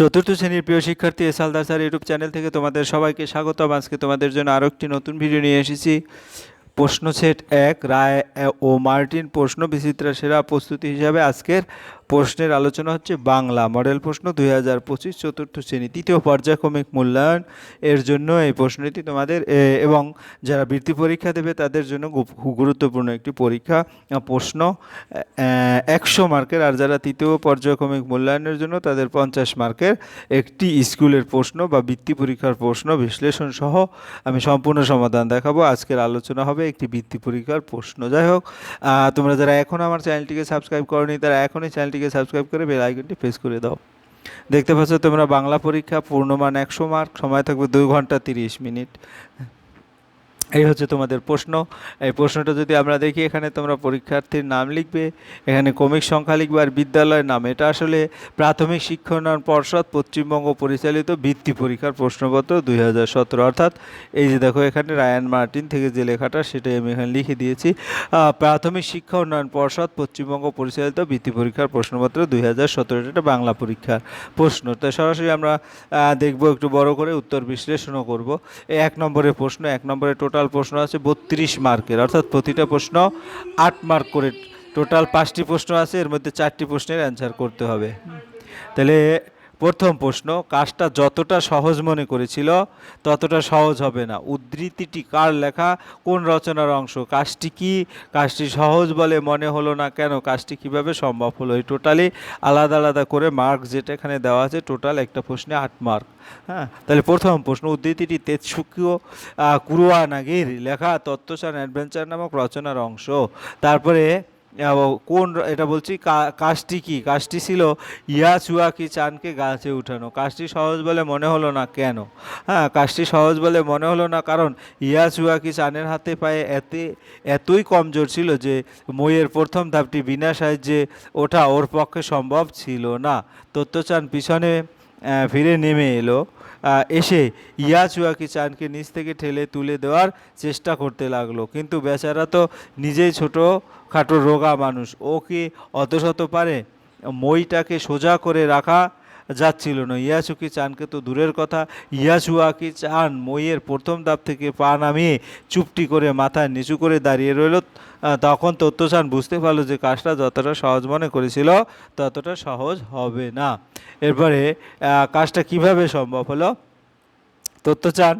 চতুর্থ শ্রেণির প্রিয় শিক্ষার্থী S Haldar sir YouTube channel থেকে তোমাদের সবাইকে স্বাগতম। আজকে তোমাদের জন্য আরও একটি নতুন ভিডিও নিয়ে এসেছি। প্রশ্ন সেট এক, রায় ও মার্টিন প্রশ্ন বিচিত্রা সেরা প্রস্তুতি হিসাবে আজকের প্রশ্নের আলোচনা হচ্ছে বাংলা মডেল প্রশ্ন দুই হাজার পঁচিশ চতুর্থ শ্রেণি তৃতীয় পর্যায়ক্রমিক মূল্যায়ন এর জন্য এই প্রশ্নটি তোমাদের এবং যারা বৃত্তি পরীক্ষা দেবে তাদের জন্য গুরুত্বপূর্ণ একটি পরীক্ষা প্রশ্ন। একশো মার্কের আর যারা তৃতীয় পর্যায়ক্রমিক মূল্যায়নের জন্য তাদের পঞ্চাশ মার্কের একটি স্কুলের প্রশ্ন বা বৃত্তি পরীক্ষার প্রশ্ন বিশ্লেষণ সহ আমি সম্পূর্ণ সমাধান দেখাবো। আজকের আলোচনা হবে একটি বৃত্তি পরীক্ষার প্রশ্ন। যাই হোক তোমরা যারা এখন আমার চ্যানেলটিকে সাবস্ক্রাইব করনি, তারা এখনই চ্যানেলটিকে সাবস্ক্রাইব করে বেল আইকনটি প্রেস করে দাও। দেখতে পাচ্ছ তোমরা বাংলা পরীক্ষা, পূর্ণমান একশো মার্ক, সময় থাকবে দুই ঘণ্টা তিরিশ মিনিট। এই হচ্ছে তোমাদের প্রশ্ন। এই প্রশ্নটা যদি আমরা দেখি, এখানে তোমরা পরীক্ষার্থীর নাম লিখবে, এখানে কমিক সংখ্যা লিখবে আর বিদ্যালয়ের নাম। এটা আসলে প্রাথমিক শিক্ষা উন্নয়ন পর্ষদ পশ্চিমবঙ্গ পরিচালিত বৃত্তি পরীক্ষার প্রশ্নপত্র দুই হাজার সতেরো। অর্থাৎ এই যে দেখো, এখানে রায়ান মার্টিন থেকে যে লেখাটা, সেটাই আমি এখানে লিখে দিয়েছি। প্রাথমিক শিক্ষা উন্নয়ন পর্ষদ পশ্চিমবঙ্গ পরিচালিত বৃত্তি পরীক্ষার প্রশ্নপত্র দুই হাজার সতেরো। এটা বাংলা পরীক্ষার প্রশ্ন। তো সরাসরি আমরা দেখব, একটু বড় করে উত্তর বিশ্লেষণও করব। এক নম্বরের প্রশ্ন, এক নম্বরে টোটাল প্রশ্ন আছে বত্রিশ মার্কের, অর্থাৎ প্রতিটা প্রশ্ন আট মার্ক করে টোটাল পাঁচটি প্রশ্ন আছে, এর মধ্যে চারটি প্রশ্নের অ্যান্সার করতে হবে। তাহলে প্রথম প্রশ্ন, কাজটা যতটা সহজ মনে করেছিল, ততটা সহজ হবে না। উদ্ধৃতিটি কার লেখা? কোন রচনার অংশ? কাজটি কি? কাজটি সহজ বলে মনে হলো না কেন? কাজটি কীভাবে সম্ভব হলো? এই টোটালি আলাদা আলাদা করে মার্ক যেটা এখানে দেওয়া আছে, টোটাল একটা প্রশ্নে আট মার্ক। হ্যাঁ? তাহলে প্রথম প্রশ্ন, উদ্ধৃতিটি তেজসুকীয় কুরুয়া নাগির লেখা তত্ত্বসান অ্যাডভেঞ্চার নামক রচনার অংশ। তারপরে কোন এটা বলছি কাজটি কি? কাজটি ছিল ইয়া চুয়া কি চানকে গাছে উঠানো। কাজটি সহজ বলে মনে হলো না কেন? হ্যাঁ কাজটি সহজ বলে মনে হলো না কারণ ইয়া চুয়া কি চানের হাতে পায়ে এতে, এতই কমজোর ছিল যে মইয়ের প্রথম ধাপটি বিনা সাহায্যে ওঠা ওর পক্ষে সম্ভব ছিল না। তত্ত্বচান পিছনে ফিরে নেমে এলো। এসে ইয়াচুয়াকি চানকে নিচ থেকে ঠেলে তুলে দেওয়ার চেষ্টা করতে লাগল। কিন্তু বেচারা তো নিজেই ছোটো খাটো রোগা মানুষ। ও কি অত শত পারে? মইটাকে সোজা করে রাখা যাচ্ছিল না। ইয়াসুকি চানকে তো দূরের কথা? ইয়াসুয়াকি চান? মইয়ের প্রথম দাপ থেকে পা নামিয়ে চুপটি করে মাথায় নিচু করে দাঁড়িয়ে রইল। তখন তত্ত্বচান বুঝতে পারল যে কাজটা যতটা সহজ মনে করেছিল, ততটা সহজ হবে না। এরপরে কাজটা কীভাবে সম্ভব হলো? তত্ত্বচান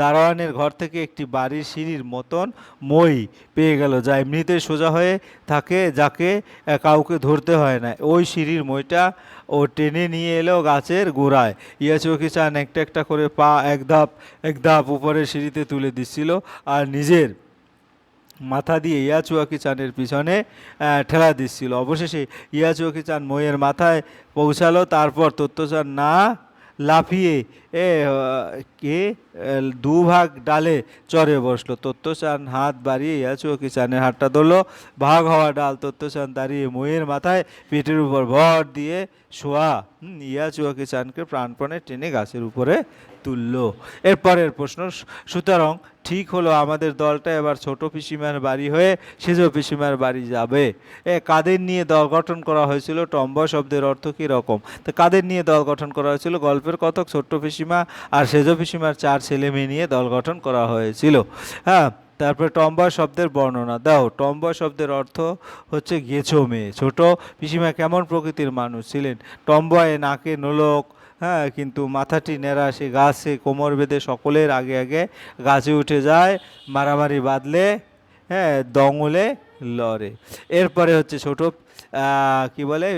দারোয়ানের ঘর থেকে একটি বাড়ির সিঁড়ির মতন মই পেয়ে গেল, যা এমনিতেই সোজা হয়ে থাকে, যাকে কাউকে ধরতে হয় না। ওই সিঁড়ির মইটা ও টেনে নিয়ে এলো গাছের গোড়ায়। ইয়াচুকি চান একটা একটা করে পা এক ধাপ এক ধাপ উপরের সিঁড়িতে তুলে দিচ্ছিল আর নিজের মাথা দিয়ে ইয়াচুয়াকি চানের পিছনে ঠেলা দিচ্ছিল। অবশেষে ইয়াচুয়াকি চান মইয়ের মাথায় পৌঁছালো, তারপর তত্ত্বচান না লাফিয়ে এ কে? দুভাগ ডালে চড়ে বসল। তত্ত্বচান হাত বাড়িয়ে ইয়াচুয়াকি চানের হাতটা ধরলো। ভাগ হওয়া ডাল তত্ত্বচান দাঁড়িয়ে মইয়ের মাথায় পেটের উপর ভর দিয়ে শোয়া ইয়াচুয়াকি চানকে প্রাণপণে টেনে গাছের উপরে তুললো। এরপরের প্রশ্ন, সুতরাং ঠিক হলো আমাদের দলটা এবার ছোট পিসিমার বাড়ি হয়ে সেজ পিসিমার বাড়ি যাবে। এ, কাদের নিয়ে দল গঠন করা হয়েছিল? টম্বা শব্দের অর্থ কী রকম? তো কাদের নিয়ে দল গঠন করা হয়েছিল? গল্পের কথক ছোট্ট পিসিমা আর সেজ পিসিমার চার ছেলে মেয়ে নিয়ে দল গঠন করা হয়েছিল। হ্যাঁ তারপরে টম্বয় শব্দের বর্ণনা। দাও, টম্বয় শব্দের অর্থ হচ্ছে গেছো মেয়ে। ছোট পিসিমা কেমন প্রকৃতির মানুষ ছিলেন? টম্বয়ে নাকে নোলক হ্যাঁ কিন্তু মাথাটি নেড়া সে গাছে কোমর বেঁধে সকলের আগে আগে গাছে উঠে যায়, মারামারি বাঁধলে হ্যাঁ দঙলে লড়ে। এরপরে হচ্ছে ছোট কি বলে?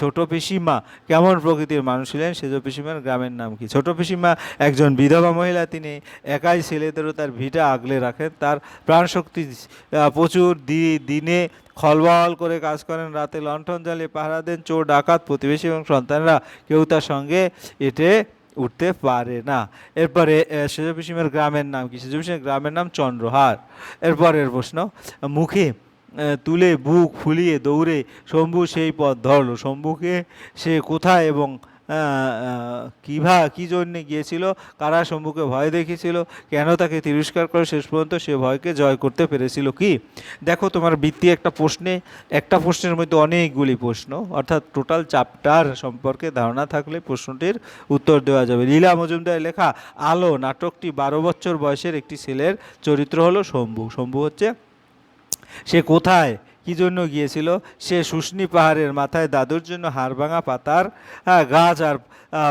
ছোট পিসিমা কেমন প্রকৃতির মানুষ ছিলেন? সেজ পিসিমার গ্রামের নাম কি? ছোট পিসিমা একজন বিধবা মহিলা, তিনি একাই ছেলেদেরও তার ভিটা আগলে রাখেন। তার প্রাণশক্তি প্রচুর দিনে খলবল করে কাজ করেন। রাতে লণ্ঠন জ্বালিয়ে পাহারা দেন। চোর, ডাকাত, প্রতিবেশী এবং সন্তানরা কেউ তার সঙ্গে এটে উঠতে পারে না। এরপরে সেজ পিসিমের গ্রামের নাম কি? সেজ পিসিমের গ্রামের নাম চন্দ্রহার। এরপরের প্রশ্ন, মুখে তুলে বুক ফুলিয়ে দৌড়ে, শম্ভু, সেই পথ ধরলো। শম্ভুকে সে কোথায় এবং কিভা কী জন্যে গিয়েছিল? কারা শম্ভুকে ভয় দেখিয়েছিল? কেন তাকে তিরস্কার করে শেষ পর্যন্ত সে ভয়কে জয় করতে পেরেছিল কি? দেখো, তোমার বৃত্তি একটা প্রশ্নে, একটা প্রশ্নের মধ্যে অনেকগুলি প্রশ্ন। অর্থাৎ টোটাল চ্যাপ্টার সম্পর্কে ধারণা থাকলে প্রশ্নটির উত্তর দেওয়া যাবে। লীলা মজুমদার লেখা, আলো নাটকটি বারো বছর বয়সের একটি ছেলের চরিত্র হলো শম্ভু। শম্ভু হচ্ছে সে কোথায়? কি জন্য গিয়েছিল? সে শুষ্নি পাহাড়ের মাথায় দাদুর জন্য হাড়ভাঙা পাতার গাছ আর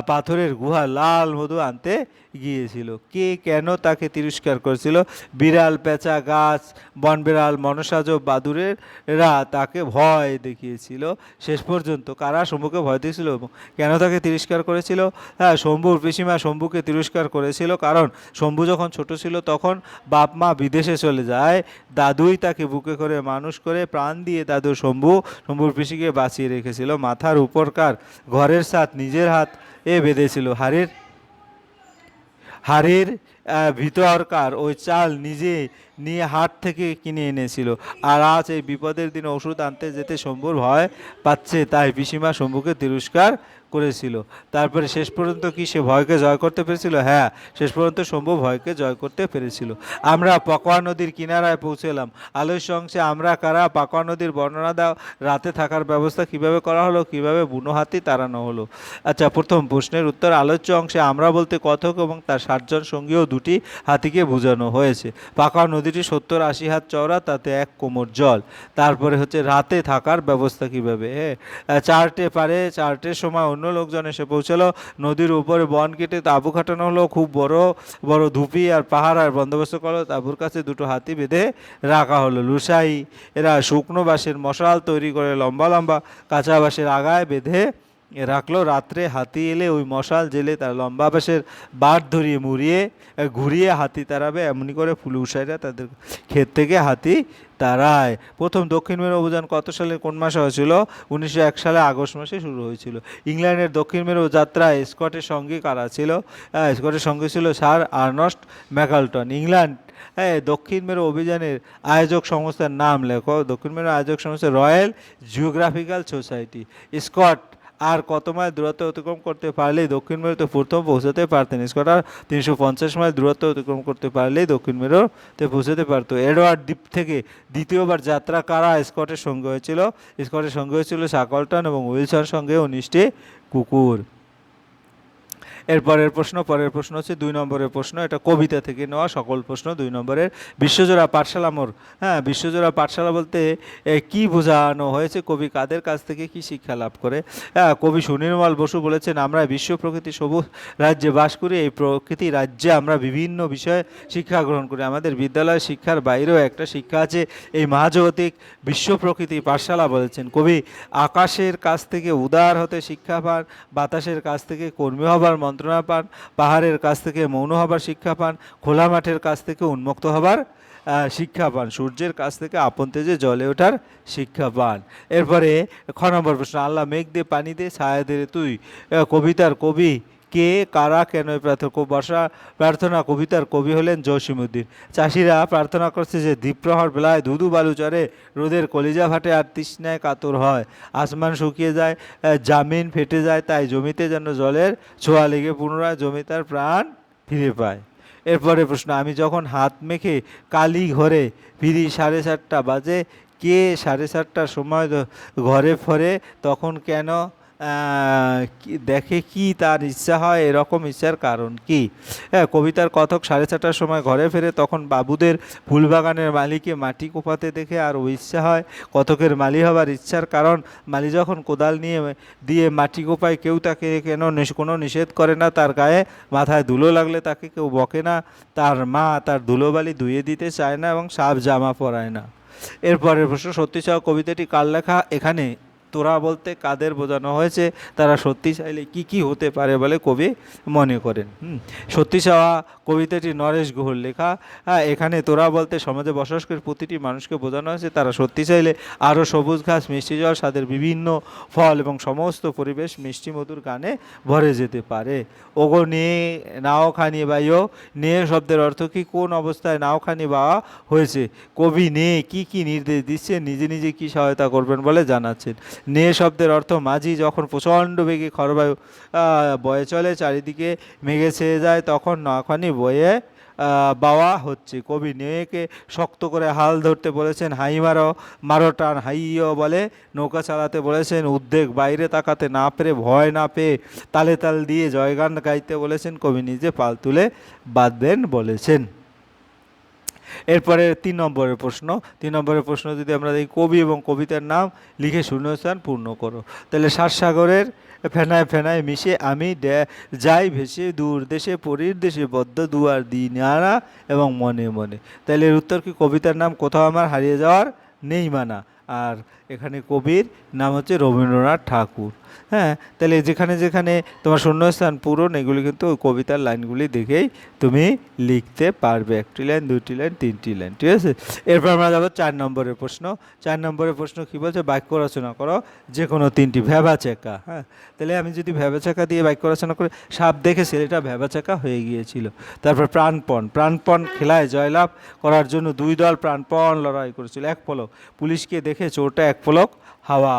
পাথরের গুহা লাল মধু আনতে গিয়েছিল। কে কেন তাকে তিরস্কার করেছিল? বিড়াল, পেঁচা, গাছ, বনবিড়াল, মনসাজ বাদুরেরা তাকে ভয় দেখিয়েছিল। শেষ পর্যন্ত কারা শম্ভুকে ভয় দিয়েছিল? কেন তাকে তিরস্কার করেছিল? হ্যাঁ শম্ভুর পিসিমা শম্ভুকে তিরস্কার করেছিল কারণ শম্ভু যখন ছোট ছিল তখন বাপ মা বিদেশে চলে যায়। দাদুই তাকে বুকে করে মানুষ করে প্রাণ দিয়ে দাদু শম্ভু, শম্ভুর পিসিকে বাঁচিয়ে রেখেছিল। মাথার উপরকার ঘরের সাথ নিজের হাত এ বেঁধেছিল। হাড়ের হাড়ের ভিতরকার ওই চাল নিজে নিয়ে হাট থেকে কিনে এনেছিল। আর আজ এই বিপদের দিনে ওষুধ আনতে যেতে সম্ভব ভয় পাচ্ছে তাই পিসিমা শম্ভুকে তিরস্কার করেছিল। তারপরে শেষ পর্যন্ত কি সে ভয়কে জয় করতে পেরেছিল? হ্যাঁ শেষ পর্যন্ত শম্ভু ভয়কে জয় করতে পেরেছিল। আমরা পাকোয়া নদীর কিনারায় পৌঁছলাম। আলোচ্য অংশে আমরা কারা পাকোয়া নদীর বর্ণনা দাও। রাতে থাকার ব্যবস্থা কীভাবে করা হলো? কীভাবে বুনো হাতি তাড়ানো হলো? আচ্ছা প্রথম প্রশ্নের উত্তর। আলোচ্য অংশে আমরা বলতে কথক এবং তার ষাটজন সঙ্গীও দুটি হাতিকে বোঝানো হয়েছে। পাকা নদীটি সত্তর আশি হাত চওড়া, তাতে এক কোমর জল। তারপরে হচ্ছে রাতে থাকার ব্যবস্থা কীভাবে? হ্যাঁ চারটে পারে, চারটের সময় অন্য লোকজন এসে পৌঁছালো। নদীর উপরে বন কেটে তাঁবু খাটানো হলো। খুব বড় বড় ধুপি আর পাহাড় আর বন্দোবস্ত করল। তাঁবুর কাছে দুটো হাতি বেঁধে রাখা হলো। লুসাই এরা শুকনো বাঁশের মশাল তৈরি করে লম্বা লম্বা কাঁচা বাঁশের আগায় বেঁধে রাখল। রাত্রে হাতি এলে ওই মশাল জেলে তার লম্বা বাঁশের বাট ধরিয়ে মুড়িয়ে ঘুরিয়ে হাতি তাড়াবে। এমনি করে ফুলুসাইরা তাদের ক্ষেত থেকে হাতি তারায় প্রথম দক্ষিণ মেরু অভিযান কত সালে, কোন মাসে হয়েছিল? উনিশশো এক সালে আগস্ট মাসে শুরু হয়েছিল। ইংল্যান্ডের দক্ষিণ মেরু যাত্রায় স্কটের সঙ্গে কারা ছিল? স্কটের সঙ্গে ছিল স্যার আর্নস্ট ম্যাকালটন। ইংল্যান্ড হ্যাঁ দক্ষিণ মেরু অভিযানের আয়োজক সংস্থার নাম লেখো। দক্ষিণ মেরু আয়োজক সংস্থা রয়্যাল জিওগ্রাফিক্যাল সোসাইটি। স্কট আর কত মাইল দূরত্ব অতিক্রম করতে পারলেই দক্ষিণ মেরুতে প্রথম পৌঁছাতে পারতেন স্কট আর তিনশো পঞ্চাশ মাইল দূরত্ব অতিক্রম করতে পারলেই দক্ষিণ মেরুতে পৌঁছাতে পারত। এডওয়ার্ড দ্বীপ থেকে দ্বিতীয়বার যাত্রা কারা স্কটের সঙ্গে হয়েছিল? স্কটের সঙ্গে হয়েছিল সাকলটন এবং উইলসন সঙ্গে উনিশটি কুকুর। এরপরের প্রশ্ন, পরের প্রশ্ন হচ্ছে দুই নম্বরের প্রশ্ন। এটা কবিতা থেকে নেওয়া সকল প্রশ্ন দুই নম্বরের। বিশ্বজোড়া পাঠশালা মোর হ্যাঁ বিশ্বজোড়া পাঠশালা বলতে কি বোঝানো হয়েছে? কবি কাদের কাছ থেকে কি শিক্ষা লাভ করে? হ্যাঁ কবি সুনির্মল বসু বলেছেন, আমরা বিশ্ব প্রকৃতি সবুজ রাজ্যে বাস করি, এই প্রকৃতি রাজ্যে আমরা বিভিন্ন বিষয়ে শিক্ষা গ্রহণ করি। আমাদের বিদ্যালয় শিক্ষার বাইরেও একটা শিক্ষা আছে, এই মহাজাগতিক বিশ্ব প্রকৃতি পাঠশালা বলেছেন। কবি, আকাশের কাছ থেকে উদার হতে শিক্ষা পান, বাতাসের কাছ থেকে কর্মী হবার মন্ত্রণা পান, পাহাড়ের কাছ থেকে মৌন হবার শিক্ষা পান, খোলা মাঠের কাছ থেকে উন্মুক্ত হবার শিক্ষা পান, সূর্যের কাছ থেকে আপন তেজে জলে ওঠার শিক্ষা পান। এরপরে খ নম্বর প্রশ্ন, আল্লাহ মেঘ দে পানি দে, ছায়া দে তুই। কবিতার কবি কে, কারা কেন প্রার্থনা বর্ষা প্রার্থনা কবিতার কবি হলেন জসিমুদ্দিন চাষিরা প্রার্থনা করছে যে দ্বীপ্রহর বেলায় ধুধু বালু চড়ে রোদের কলিজা ফাটে আর তৃষ্ণায় কাতর হয়। আসমান শুকিয়ে যায় জামিন ফেটে যায়, তাই জমিতে যেন জলের ছোঁয়া লেগে পুনরায় জমি তার প্রাণ ফিরে পায়। এরপরে প্রশ্ন, আমি যখন হাত মেখে কালি ঘরে ফিরি সাড়ে সাতটা বাজে, কে সাড়ে সাতটার সময় ঘরে ফরে, তখন কেন দেখে কি তার ইচ্ছা হয়? এরকম ইচ্ছার কারণ কি? হ্যাঁ কবিতার কথক সাড়ে চারটার সময় ঘরে ফেরে তখন বাবুদের ফুলবাগানের মালিকে মাটি কোপাতে দেখে আর ও ইচ্ছা হয় কথকের মালি হবার ইচ্ছার কারণ। মালি যখন কোদাল নিয়ে, দিয়ে মাটি কোপায়, কেউ তাকে কেন কোনো নিষেধ করে না? তার গায়ে মাথায় ধুলো লাগলে তাকে কেউ বকে না। তার মা তার ধুলোবালি ধুয়ে দিতে চায় না এবং সাপ জামা পরায় না। এরপরের প্রশ্ন, সত্যি চাও কবিতাটি কার লেখা? এখানে তোরা বলতে কাদের বোঝানো হয়েছে, তারা সত্যি চাইলে কি কি হতে পারে বলে কবি মনে করেন। সত্যি চাওয়া কবিতাটি নরেশ গুহর লেখা। হ্যাঁ এখানে তোরা বলতে সমাজে বসবাসকারী প্রতিটি মানুষকে বোঝানো হয়েছে, তারা সত্যি চাইলে আরও সবুজ ঘাস, মিষ্টি জল, স্বাদের বিভিন্ন ফল এবং সমস্ত পরিবেশ মিষ্টি মধুর গানে ভরে যেতে পারে। ওগো নিয়ে নাও খানি বাইও নিয়ে শব্দের অর্থ কি, কোন অবস্থায় নাও খানি বাওয়া হয়েছে? কবি নে, কি কি নির্দেশ দিচ্ছে নিজে নিজে কি সহায়তা করবেন বলে জানাচ্ছেন। নে শব্দের অর্থ মাঝি যখন প্রচণ্ড বেগে খরবায়ু বয়ে চলে, চারিদিকে মেঘে ছেয়ে যায়, তখন নখানি বয়ে বাওয়া হচ্ছে। কবি নেকে শক্ত করে হাল ধরতে বলেছেন, হাই মারো মারো টান হাইও বলে নৌকা চালাতে বলেছেন, উদ্বেগ বাইরে তাকাতে না পেরে, ভয় না পেয়ে তালে তাল দিয়ে জয়গান গাইতে বলেছেন, কবি নিজে পাল তুলে বাঁধবেন বলেছেন। এরপরে তিন নম্বরের প্রশ্ন, তিন নম্বরের প্রশ্ন যদি আমরা দেখি, কবি এবং কবিতার নাম লিখে শূন্যস্থান পূর্ণ করো। তাহলে সাতসাগরের ফেনায় ফেনায় মিশে আমি যাই ভেসে দূর দেশে পরীর দেশে বদ্ধ দুয়ার দিনারা এবং মনে মনে। তাহলে এর উত্তর কি? কবিতার নাম কোথাও আমার হারিয়ে যাওয়ার নেই মানা। আর এখানে কবির, নাম হচ্ছে রবীন্দ্রনাথ ঠাকুর। হ্যাঁ তাহলে যেখানে যেখানে তোমার শূন্যস্থান পূরণ, এগুলি কিন্তু ওই কবিতার লাইনগুলি দেখেই তুমি লিখতে পারবে। একটি লাইন দুটি লাইন, তিনটি লাইন, ঠিক আছে? এরপর আমরা যাব চার নম্বরের প্রশ্ন। চার নম্বরের প্রশ্ন কী বলছে? বাক্য রচনা করো যে কোনো তিনটি ভ্যাবাচেকা। হ্যাঁ তাহলে আমি যদি ভ্যাবাচাকা দিয়ে বাক্য রচনা করি, সাপ দেখে ছেলেটা ভ্যাবাচাকা হয়ে গিয়েছিল। তারপর প্রাণপণ প্রাণপণ খেলায় জয়লাভ করার জন্য দুই দল প্রাণপণ লড়াই করেছিল। এক পলক, পুলিশকে দেখে চোরটা এক পলক, হাওয়া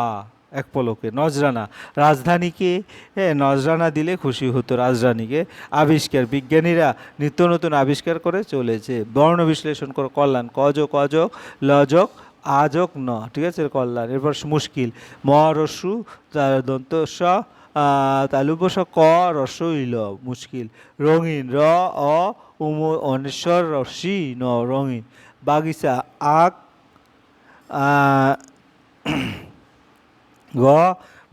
এক পলকে, নজরানা। রাজধানীকে হ্যাঁ নজরানা দিলে খুশি হতো রাজধানীকে আবিষ্কার, বিজ্ঞানীরা নিত্য নতুন আবিষ্কার করে চলেছে। বর্ণ বিশ্লেষণ করো, কল্যাণ, কজ, কজক, লজক, আজক, ন, ঠিক আছে? কল্যাণ, এরপর মুশকিল। ম, রসু দন্ত, স তালুবস ক রস ইল মুশকিল। রঙিন, র, অ, উম, অনেশ্বর রশ্মি ন, রঙিন। বাগিচা আক আহ, গ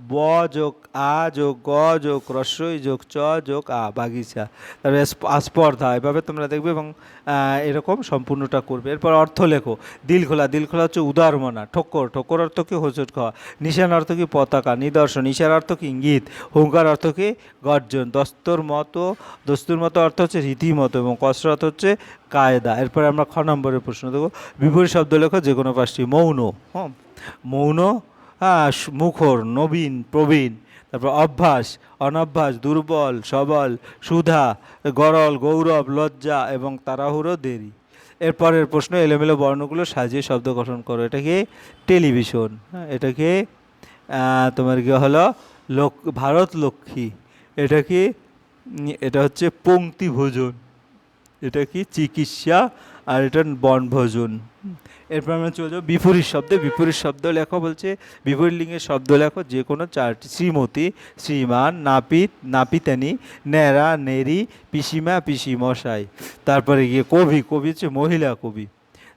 ব যোগ আ যোগ গ যোগ রস্বই যোগ চ যোগ আ, বাগিচা। তারপরে স্প- আস্পর্ধা এভাবে তোমরা দেখবে এবং এরকম সম্পূর্ণটা করবে। এরপর অর্থ লেখো, দিল খোলা দিল খোলা হচ্ছে উদারমনা ঠক্কর ঠক্কর অর্থ কি? হোঁচট খাওয়া, নিশান অর্থ কি? পতাকা, নিদর্শন, ইশার অর্থ কি? ইঙ্গিত, হুঙ্কার অর্থ কি? গর্জন, দস্তর মতো, দস্তুর মতো অর্থ হচ্ছে রীতিমতো এবং কসরত হচ্ছে কায়দা। এরপরে আমরা খ নম্বরের প্রশ্ন দেবো বিপরীত শব্দ লেখো যে কোনো পাঁচটি, মৌন হ্যাঁ মৌন মুখর, নবীন, প্রবীণ। তারপর অভ্যাস, অনভ্যাস, দুর্বল, সবল, সুধা, গরল, গৌরব, লজ্জা এবং তাড়াহুড়ো, দেরি। এরপরের প্রশ্ন, এলোমেলো বর্ণগুলো সাজিয়ে শব্দ গঠন করো। এটাকে টেলিভিশন? হ্যাঁ এটাকে তোমার কি হলো? লোক, ভারত লক্ষ্মী। এটা কি এটা হচ্ছে পঙ্ক্তি ভোজন এটা কি চিকিৎসা আর এটা বনভোজন। এরপর আমরা চলে যাব বিপরীত শব্দে। বিপরীত শব্দ লেখো বলছে, বিপরীত লিঙ্গের শব্দ লেখো যে কোনো চারটি, শ্রীমতী, শ্রীমান, নাপিত, নাপিতানি, ন্যাড়া নেরি পিসিমা পিসি মশাই তারপরে গিয়ে কবি কবি হচ্ছে মহিলা কবি।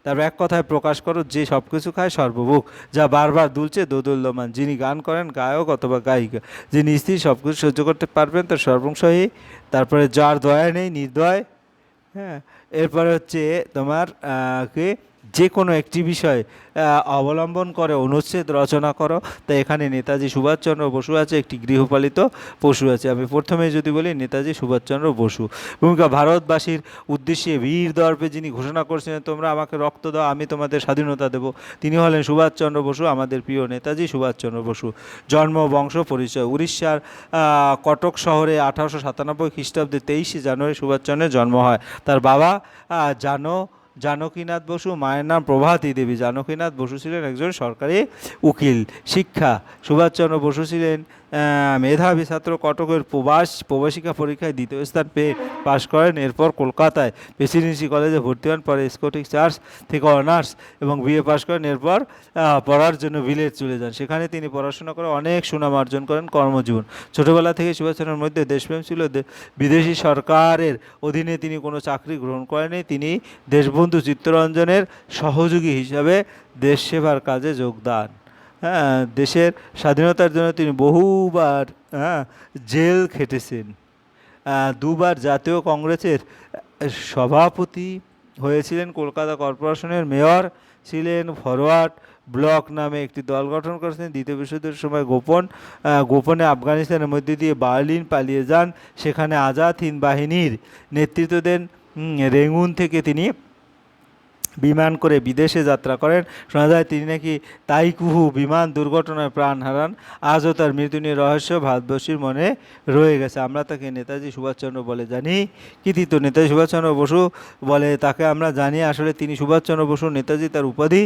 তারপর এক কথায় প্রকাশ করো, যে সব কিছু খায় সর্বভোগ, যা বারবার দুলছে দোদুল্যমান। যিনি গান করেন, গায়ক অথবা গায়িকা, যিনি স্ত্রী সব কিছু সহ্য করতে পারবেন, তার সর্বংশহী তারপরে যার দয়া নেই, নির্দয় হ্যাঁ এরপরে হচ্ছে তোমার কি? যে কোনো একটি বিষয় অবলম্বন করে, অনুচ্ছেদ রচনা করো। তো এখানে নেতাজি সুভাষচন্দ্র বসু আছে, একটি গৃহপালিত পশু আছে। আমি প্রথমে যদি বলি নেতাজি সুভাষচন্দ্র বসু। ভূমিকা ভারতবাসীর উদ্দেশ্যে বীর দর্পে যিনি ঘোষণা করছিলেন, তোমরা আমাকে রক্ত দাও, আমি তোমাদের স্বাধীনতা দেব। তিনি হলেন সুভাষচন্দ্র বসু, আমাদের প্রিয় নেতাজি সুভাষচন্দ্র বসু। জন্ম, বংশ, পরিচয়। উড়িষ্যার কটক শহরে আঠারোশো সাতানব্বই খ্রিস্টাব্দে তেইশে জানুয়ারি সুভাষচন্দ্রের জন্ম হয়। তার বাবা জানো জানকীনাথ বসু, মায়ের নাম প্রভাতী দেবী। জানকীনাথ বসু ছিলেন একজন সরকারি উকিল। শিক্ষা, সুভাষচন্দ্র বসু ছিলেন মেধাবী ছাত্র কটকের প্রবাস প্রবাসিকা পরীক্ষায় দ্বিতীয় স্থান পেয়ে পাশ করেন, এরপর কলকাতায় প্রেসিডেন্সি কলেজে ভর্তি হন, পরে স্কটিশ চার্চ থেকে অনার্স এবং বিএ পাশ করেন, এরপর পড়ার জন্য বিলেত চলে যান। সেখানে তিনি পড়াশোনা করে অনেক সুনাম অর্জন করেন কর্মজীবন। ছোটবেলা থেকে সুভাষচন্দ্রের মধ্যে দেশপ্রেম ছিল। বিদেশি সরকারের অধীনে তিনি কোনো চাকরি গ্রহণ করেনি তিনি দেশবন্ধু চিত্তরঞ্জনের সহযোগী হিসাবে দেশ সেবার কাজে যোগদান। হ্যাঁ দেশের স্বাধীনতার জন্য তিনি বহুবার হ্যাঁ জেল খেটেছেন। দুবার জাতীয় কংগ্রেসের সভাপতি হয়েছিলেন কলকাতা কর্পোরেশনের মেয়র ছিলেন ফরওয়ার্ড ব্লক নামে একটি দল গঠন করেছেন। দ্বিতীয় বিশ্বযুদ্ধের সময় গোপন গোপনে আফগানিস্তানের মধ্যে দিয়ে বার্লিন পালিয়ে যান। সেখানে আজাদ হিন্দ বাহিনীর নেতৃত্ব দেন রেঙ্গুন থেকে তিনি। বিমান করে বিদেশে যাত্রা করেন। শোনা যায় তিনি নাকি তাইকুহু বিমান দুর্ঘটনায় প্রাণ হারান। আজও তার মৃত্যু নিয়ে রহস্য ভারতবর্ষীর মনে রয়ে গেছে। আমরা তাকে নেতাজি সুভাষচন্দ্র বলে জানি। কৃতিত্ব নেতাজি সুভাষচন্দ্র বসু বলে তাকে আমরা জানি। আসলে তিনি সুভাষচন্দ্র বসু নেতাজি, তার উপাধি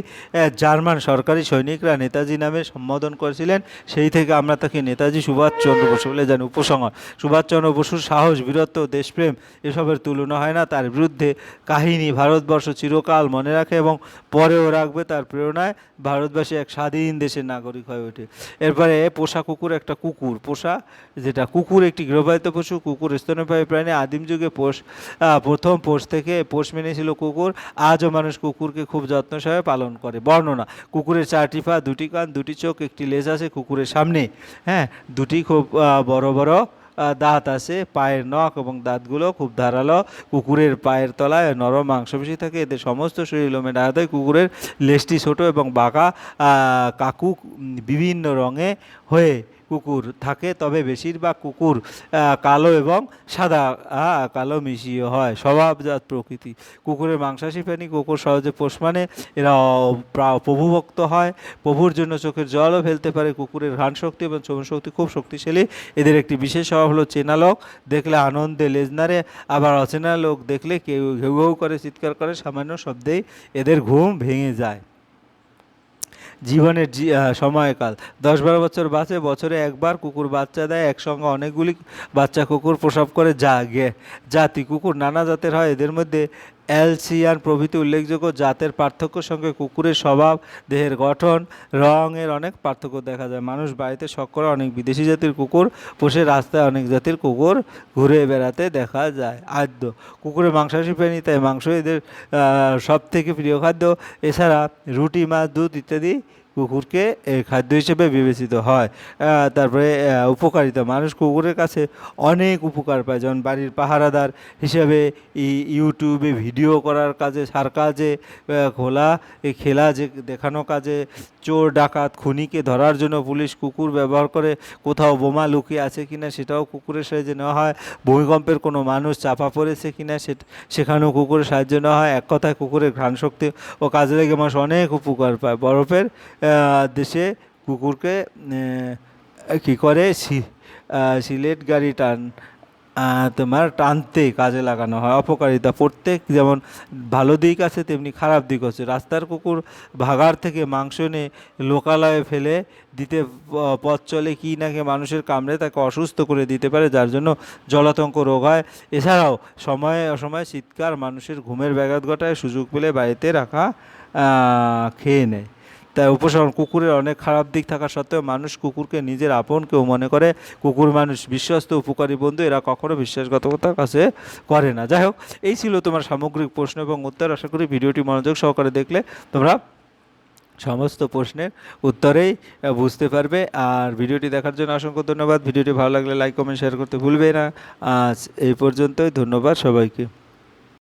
জার্মান সরকারি সৈনিকরা নেতাজি নামে সম্বোধন করেছিলেন। সেই থেকে আমরা তাকে নেতাজি সুভাষচন্দ্র বসু বলে জানি। উপসংহার, সুভাষচন্দ্র বসুর সাহস, বীরত্ব, দেশপ্রেম, এসবের তুলনা হয় না। তার বিরুদ্ধে কাহিনী ভারতবর্ষ চিরকাল মনে রাখে এবং পরেও রাখবে তার প্রেরণায় ভারতবাসী এক স্বাধীন দেশের নাগরিক হয়ে ওঠে। এরপরে পোষা কুকুর একটা কুকুর, পোষা যেটা কুকুর একটি গৃহপালিত পশু, কুকুর স্তন্যপায়ী প্রাণী। আদিম যুগে পোষ প্রথম পোষ থেকে পোষ মেনেছিল কুকুর। আজও মানুষ কুকুরকে খুব যত্ন সহায় পালন করে। বর্ণনা, কুকুরের চারটি পা, দুটি কান, দুটি চোখ, একটি লেজ আছে কুকুরের সামনে। হ্যাঁ দুটি খুব বড় বড় দাঁত আছে, পায়ের নখ এবং দাঁতগুলো খুব ধারালো। কুকুরের পায়ের তলায় নরম মাংসপেশি থাকে এদের সমস্ত শরীর লোমে ডাকা হয় কুকুরের লেজটি ছোটো এবং বাঁকা কাকু বিভিন্ন রঙে হয়ে কুকুর থাকে, তবে বেশিরভাগ কুকুর কালো এবং সাদা কালো মিশিয়ে হয়। স্বভাবজাত প্রকৃতি। কুকুরের মাংসাশী প্রাণী কুকুর সহজে পোষ মানে এরা প্রা- প্রভুভক্ত হয়। প্রভুর জন্য চোখের জলও ফেলতে পারে। কুকুরের ঘ্রাণ শক্তি এবং চোখ শক্তি খুব শক্তিশালী। এদের একটি বিশেষ স্বভাব হলো চেনা লোক। দেখলে আনন্দে লেজনারে আবার অচেনা লোক দেখলে কেউ ঘেউ ঘেউ করে চিৎকার করে, সামান্য শব্দেই এদের ঘুম ভেঙে যায়। জীবনের সময়কাল। দশ বারো বছর বাঁচে, বছরে একবার কুকুর বাচ্চা দেয়, একসঙ্গে অনেকগুলি বাচ্চা কুকুর প্রসব করে যা গে জাতি কুকুর নানা জাতের হয়। এদের মধ্যে অ্যালসিয়ান প্রভৃতি উল্লেখযোগ্য জাতের পার্থক্য সঙ্গে কুকুরের স্বভাব, দেহের গঠন, রঙের অনেক পার্থক্য দেখা যায়। মানুষ বাড়িতে শখ করে অনেক বিদেশি জাতির কুকুর, পোষে রাস্তায় অনেক জাতির কুকুর ঘুরে বেড়াতে দেখা যায়। আদ্য কুকুরের মাংসাশী প্রাণী, তাই মাংস এদের সব থেকে প্রিয় খাদ্য। এছাড়া রুটি, মাছ, দুধ ইত্যাদি কুকুরকে খাদ্য হিসেবে বিবেচিত হয়। তারপরে উপকারিতা। মানুষ কুকুরের কাছে অনেক উপকার পায়। যেমন বাড়ির পাহারাদার হিসেবে ইউটিউবে ভিডিও করার কাজে, সার কাজে খোলা খেলা যে, দেখানো কাজে, চোর, ডাকাত, খুনিকে ধরার জন্য পুলিশ কুকুর ব্যবহার করে কোথাও বোমা লুকিয়ে আছে কিনা সেটাও কুকুরের সাহায্যে নেওয়া হয়। ভূমিকম্পের কোনো মানুষ চাপা পড়েছে কিনা সেখানেও কুকুরের সাহায্য নেওয়া হয়। এক কথায় কুকুরের ঘ্রাণ শক্তি ও কাজে লেগে মানুষ অনেক উপকার পায়। বরফের দেশে কুকুরকে কি করে? সিলেট গাড়ি টান তোমার টানতে কাজে লাগানো হয়, অপকারিতা। প্রত্যেক যেমন ভালো দিক আছে, তেমনি খারাপ দিক আছে। রাস্তার কুকুর ভাগার থেকে মাংস এনে লোকালয়ে ফেলে দিতে পথ চলে কি নাকি মানুষের কামড়ে তাকে অসুস্থ করে দিতে পারে, যার জন্য জলাতঙ্ক রোগ হয়। এছাড়াও সময়ে অসময়ে চিৎকার মানুষের ঘুমের ব্যাঘাত ঘটায় সুযোগ পেলে বাড়িতে রাখা খেয়ে নেয়। তাই উপসংহার কুকুরের অনেক খারাপ দিক থাকা সত্ত্বেও মানুষ কুকুরকে নিজের আপন কেউ মনে করে। কুকুর মানুষ বিশ্বস্ত, উপকারী বন্ধু, এরা কখনো বিশ্বাসঘাতকতার কাছে করে না। যাই হোক, এই ছিল তোমার সামগ্রিক প্রশ্ন এবং উত্তর। আশা করি ভিডিওটি মনোযোগ সহকারে দেখলে তোমরা সমস্ত প্রশ্নের উত্তরেই বুঝতে পারবে। আর ভিডিওটি দেখার জন্য অসংখ্য ধন্যবাদ। ভিডিওটি ভালো লাগলে লাইক, কমেন্ট শেয়ার করতে ভুলবে না। আজ এই পর্যন্তই। ধন্যবাদ সবাইকে।